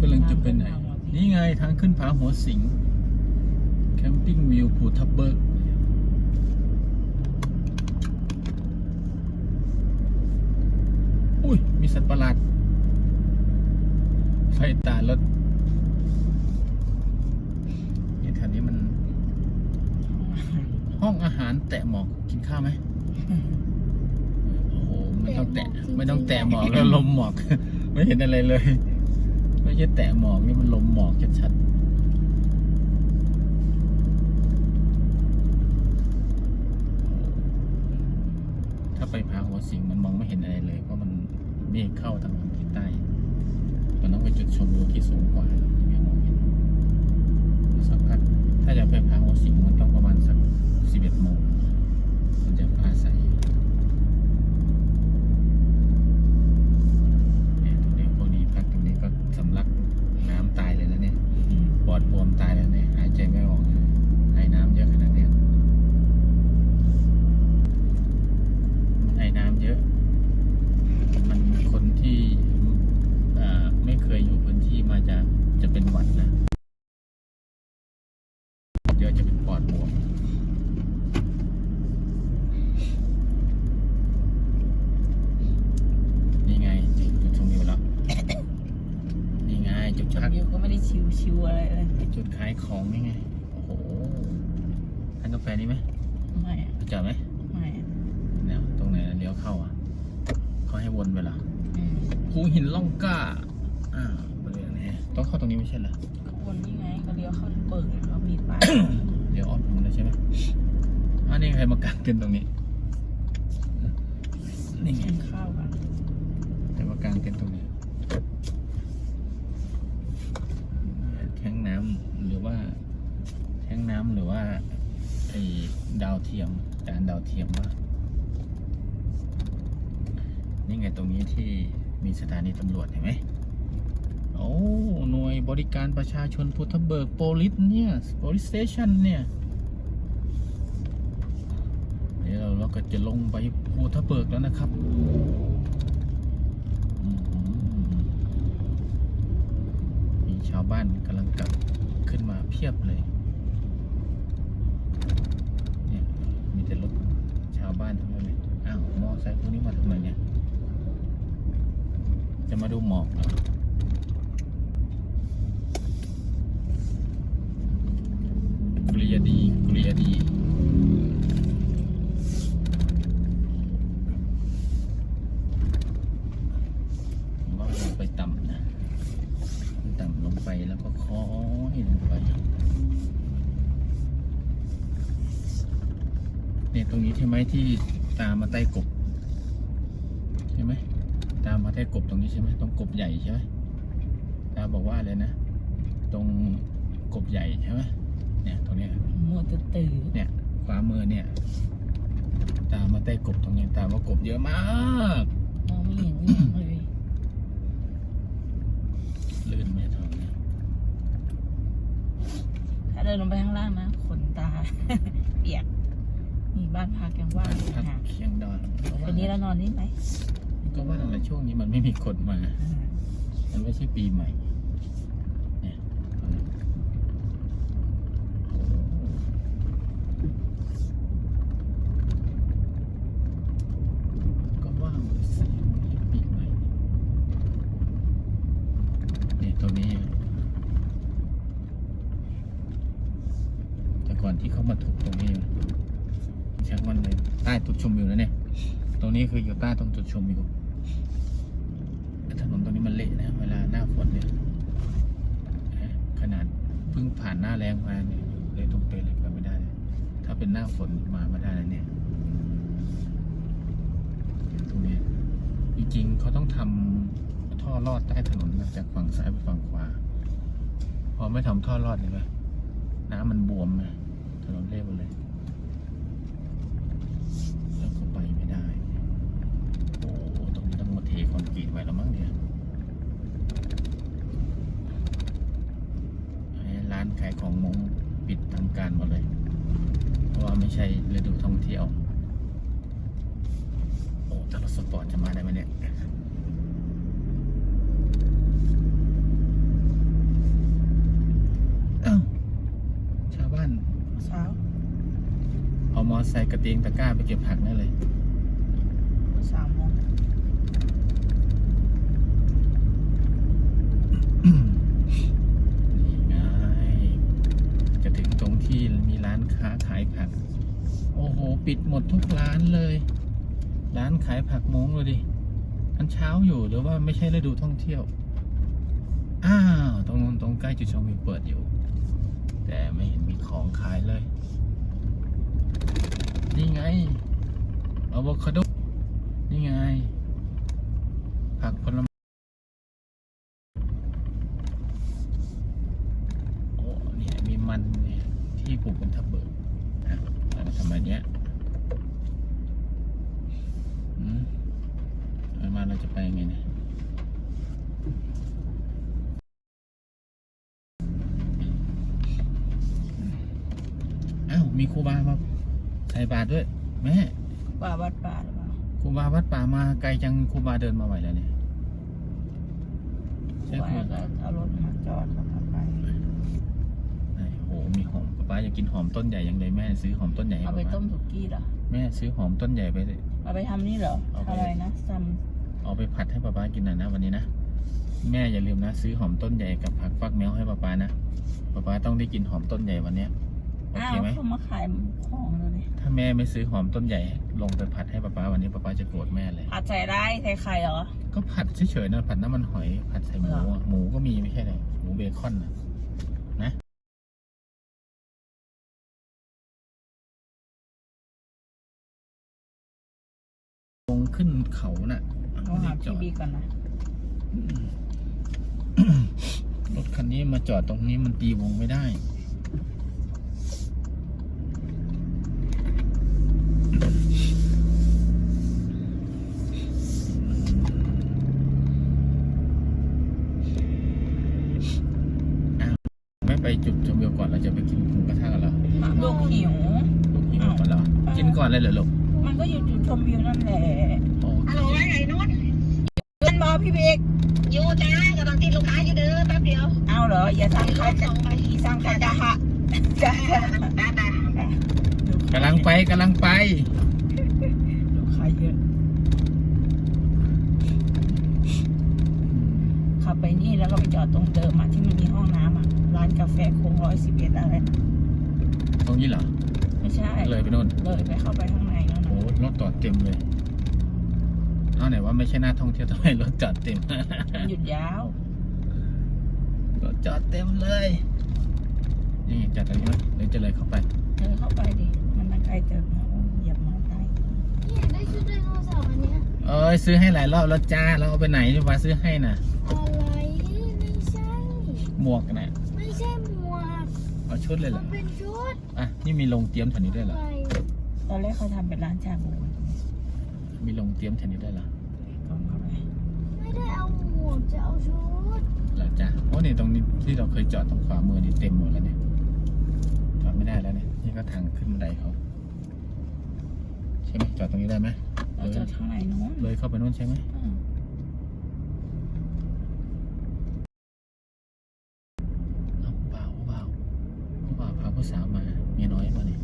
กำลังจะไปไหน นี่ไงทางขึ้นผาหัวสิง แคมปิ้งวิวภูทับเบิกอุ้ย มีสัตว์ประหลาด ไฟตารถนี่แถวนี้มัน ห้องอาหารแตะหมอกกินข้าวไหมโอ้โหไม่ต้องแตะ ไม่ต้องแตะหมอกแล้วลมหมอก ไม่เห็นอะไรเลย ไม่ใช่แตะหมอกนี่มันลมหมอกชัดๆถ้าไปพาหัวสิงมันมองไม่เห็นอะไรเลยเพราะมันเมฆเข้าทางทิศใต้ มันต้องไปจุดชมวิวที่สูงกว่าถึงจะมองเห็นสักพักถ้าจะไปพาหัวสิงมันต้องประมาณสักสิบเอ็ดโมงมันจะฟ้าใสเนี่ยเดี๋ยวพวกนี้พักตรงนี้ก็สำลักน้ำตายเลยนะเนี่ยปอดบวมตายแล้วเนี่ยหายใจไม่ออกเลยไอ้น้ำเยอะขนาดเนี้ยไอ้น้ำเยอะ มันคนที่เอ่อไม่เคยอยู่พื้นที่มาจะจะเป็นหวัดนะ เดี๋ยวจะเป็นปอดบวม นี่ไงจุดชมวิวแล้ว นี่ไงจุด จ พัก วิวก็ไม่ได้ชิวชิวๆอะไรเลย จุด ขายของนี่ไง โอ้โหทานกาแฟนี่ไหมไม่อะไปจอดไหมไม่อะเนี่ยตรงไหนเลี้ยวเข้าอะเขาให้วนไปเหรออืมภูหินล่องกล้า อ่าบริเวณนี้ต้องเข้าตรงนี้ไม่ใช่เหรอขบวนนี่ไงก็เลี้ยวเข้าเปิดแล้วมีป้าย เดี๋ยวออกมันแล้วใช่ไหมอันนี้ใครมากางเต็นท์ตรงนี้ นี่ไง กินข้าวกันใครมากางเต็นท์ตรงนี้ แท้งน้ำหรือว่า แท้งน้ำหรือว่าไอ้ดาวเทียมจานดาวเทียมว่านี่ไงตรงนี้ที่มีสถานีตำรวจเห็นไหมโอ้หน่วยบริการประชาชนพุทธเบิกโปลิสเนี่ยโปลิสสเตชันเนี่ย เดี๋ยวเราเราก็จะลงไปภูทับเบิกแล้วนะครับมีชาวบ้านกำลังกลับขึ้นมาเพียบเลย จะลดชาวบ้านทั้งนั้นเลยอ้าวมอไซค์พวกนี้มาทำไมเนี่ย จะมาดูหมอกเหรอกุลียดีกุลียดี ผมว่าลงไปต่ำนะต่ำลงไปแล้วก็ค้อยลงไปเนี่ยตรงนี้ใช่ไหม ที่ตามมาใต้กบใช่ไหมตามมาใต้กบตรงนี้ใช่ไหมตรงกบใหญ่ใช่ไหมตาบอกว่าอะไรนะ ตรงกบใหญ่ใช่ไหมเนี่ยตรงเนี้ยมัวจะตื่นเนี่ยขวามือเนี่ย ตามมาใต้กบตรงนี้ตามว่ากบเยอะมากมองไม่เห็นยังเลยลื่นไหมทองเนี่ยถ้าเดินลงไปข้างล่างนะขนตาเปียกมี บ้านพักยังว่างอยู่พักห่างเคียงดอนก็ว่าวันนี้เรานอนนี่ไหมก็ว่าแต่ช่วงนี้มันไม่มีคนมามันไม่ใช่ปีใหม่เนี่ยตรงนี้โอ้โหก็ว่างเลยสิไม่ใช่ปีใหม่เนี่ยตรงนี้ แต่ก่อนที่เขามาถูกตรงนี้ ช่างมันเลยใต้จุดชมวิวนะเนี่ย ตรงนี้คืออยู่ใต้ตรงจุดชมวิวถนนตรงนี้มันเละนะ เวลาหน้าฝนเนี่ยขนาดเพิ่งผ่านหน้าแรงมาเนี่ยเลยตรงเตยเลยไปไม่ได้ ถ้าเป็นหน้าฝนมาไม่ได้แล้วเนี่ยตรงนี้จริงๆเขาต้องทำท่อลอดใต้ถนนนะจากฝั่งซ้ายไปฝั่งขวา พอไม่ทำท่อลอดเห็นไหมน้ำมันบวมนะถนนเละหมดเลย ไม่ใช่ฤดูท่องเที่ยว โอ้แต่รถสปอร์ตจะมาได้ไหมเนี่ยชาวบ้าน เช้า เอามอไซค์กระเตียงตะกร้าไปเก็บผักนั่นเลย ปิดหมดทุกร้านเลย ร้านขายผักมงเลยดิมันเช้าอยู่หรือว่าไม่ใช่ฤดูท่องเที่ยว อ้าว ตรงนู้นตรงใกล้จุดชมวิวเปิดอยู่ แต่ไม่เห็นมีของขายเลย นี่ไงอะโวคาโด นี่ไง ผักผลไม้โอ้เนี่ยมีมันเนี่ยที่ปลูกบนทับเบิกนะเรามาทำแบบเนี้ยอืมเอามาเราจะไปยังไงเนี่ย อ้าวมีครูบามาใส่บาตรด้วย แม่ป่าวัดป่าหรือเปล่าครูบาวัดป่ามาไกลจังครูบาเดินมาไหวแล้วเนี่ยใช่ว่าครูก็เอารถมาจอดแล้วก็ไปไอ้โหมีหอมป๊าป๊าอยากกินหอมต้นใหญ่ยังเลยแม่ซื้อหอมต้นใหญ่ให้เอาไปป๊าต้ป๊ามสุกี้เหรอแม่ซื้อหอมต้นใหญ่ไปเลย เอาไปทำนี่เหรอเอาไป อะไรนะซัมเอาไปผัดให้ป๊าป๊ากินหน่อยนะวันนี้นะแม่อย่าลืมนะ ซื้อหอมต้นใหญ่กับผักฟักแมวให้ป๊าป๊านะป๊าป๊าต้องได้กินหอมต้นใหญ่วันเนี้ยโออ้าเควไหมเขามาขายของเลยดิถ้าแม่ไม่ซื้อหอมต้นใหญ่ ลงไปผัดให้ป๊าป๊าวันนี้ป๊าป๊าจะโกรธแม่เลย ผัดใส่ได้ใส่ไข่เหรอ ก็ผัดเฉยๆนะผัดน้ำมันหอยผัดใส่หมูอะหมูก็มีไม่ใช่เหรอหมูเบคอนนะนะลงขึ้นเขาน่ะเราหาจพี่อดบีก่อนนะรถคันนี้มาจอดตรงนี้มันตีวงไม่ได้ อ้าวไม่ไปจุดชมวิวก่อนเราจะ ไปกินหมูกระทะกันเหรอลูกหิว ลูกหิวก่อนเหรอกินก่อนเลยเหรอลูกมันก็อยู่จุดชมวิวนั่นแหละโอเคฮัลโหลว่าไงนุชเพื่อนบอพี่บิ๊กอยู่จ้ากำลังติดลูกค้าอยู่เด้อแป๊บเดียว เอาเหรอ อย่าทำใครจะอีสร้างใครจะหะจะหะได้ได้กำลังไปกำลังไปลูกค้าเยอะขับไปนี่แล้วก็ไปจอดตรงเดิมอะที่มันมีห้องน้ำอะ ร้านกาแฟโค้งร้อยสิบเอ็ดอะไรนะตรงนี้เหรอ ไม่ใช่ เลยไปนู่น เลยไปเข้าไปข้างในนั่นโอ้น่ะรถจอดเต็มเลยเอาไหนว่าไม่ใช่หน้าท่องเที่ยวทำไมรถจอดเต็ม หยุดยาวรถจอดเต็มเลยนี่จอดตรงนี้ไหมเดี๋ยวจะเลยเข้าไปเดินเข้าไปดิ มันนั่งไกลเติมนะโอ้เหยียบมาตายเนี่ยได้ชุดไดโนเสาร์อันเนี้ยเอ้ยซื้อให้หลายรอบแล้วจ้าเราเอาไปไหนดีวะซื้อให้น่ะ อะไรไม่ใช่หมวกน่ะไม่ใช่หมวก เอาชุดเลยเหรมัอนเป็นชุดอะนี่มีลงเตรียมแถวนี้ด้วยเหรออะไรตอนแรกเขาทำเป็นร้านชาบูมีลงเตรียมแถวนี้ด้วยเหรอลองเข้าไปไม่ได้เอาหมวกจะเอาชุดเหรอจ้าโอ้นี่ตรงนี้ที่เราเคยจอดตรงขวามือนี่เต็มหมดแล้วเนี่ยจอดไม่ได้แล้วเนี่ยนี่ก็ทางขึ้นบันไดเขาใช่ไหมจอดตรงนี้ได้ไหมเราจอดข้างในนู้นเลยเข้าไปนู่นใช่ไหมอืม เอาเปล่าเปล่าผู้บ่าวพาผู้สาวมาเมียน้อยมาเนี่ย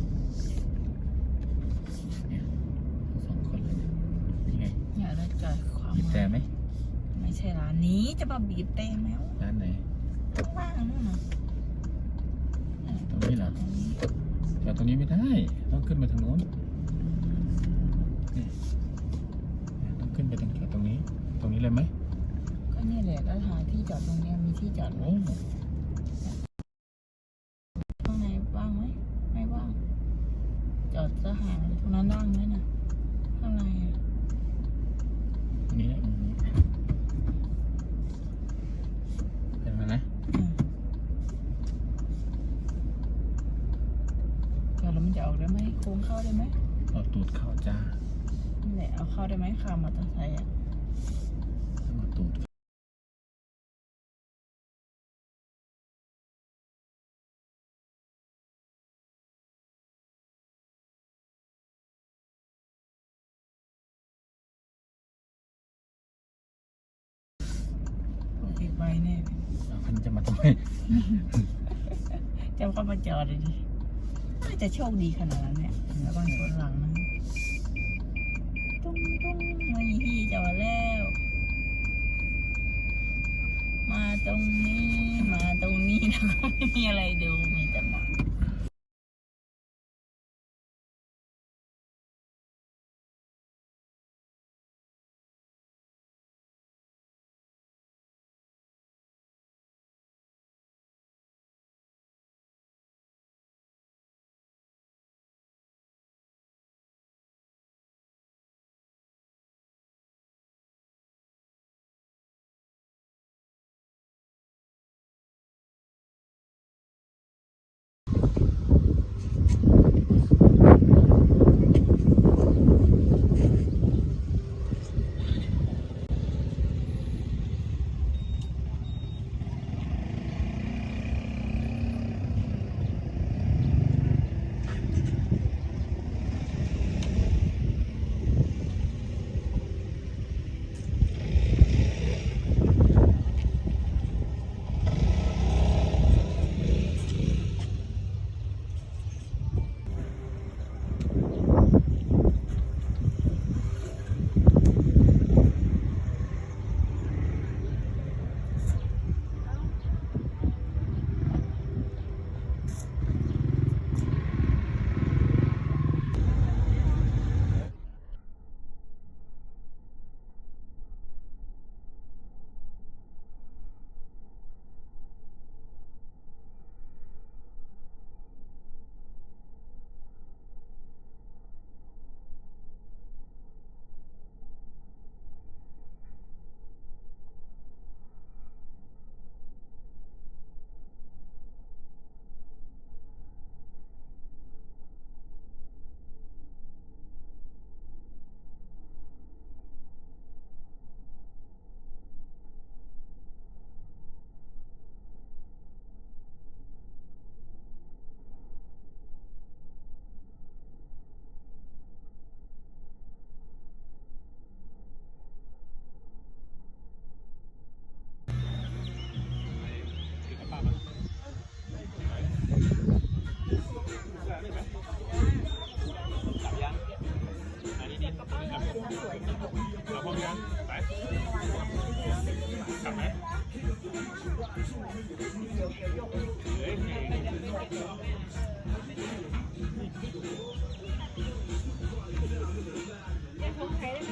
เนี่ยทั้งสองคนเลยเนี่ยนี่ไง อย่าเลยจอดขวา บีบ มื แต่ อ ไหม ไม่ ใช่ร้านนี้จะมาบีบเต้นแล้วร้านไหนข้างล่างนู่นน่ะตรงนี้เหรอตรงนี้จอดตรงนี้ไม่ได้ ต้องขึ้นไปทางโน้นนี่ต้องขึ้นไปตรงจอดตรงนี้ ตรงนี้เลยไหมก็นี่แหละแล้วหาที่จอดตรงเนี้ยมีที่จอดไหมโอ้ข้างในว่างไหมไม่ว่าง จอดจะห่างเลยตรงนั้นว่างไหมน่ะข้างในอะตรงนี้แหละ ถเข้าจ้านี่และเอาเข้าได้ไหมคามอเตอร์ไซค์อะมาตูดติดไว้แน่เลยคันจะมาทำไมเจ้ามาจอดเลยดิน่าจะโชคดีขนาดนั้นเนี่ย แล้วบางคนหลังนะ นะไม่มีอะไรดู กลับไหมเยวเขาใช้ได้ไหม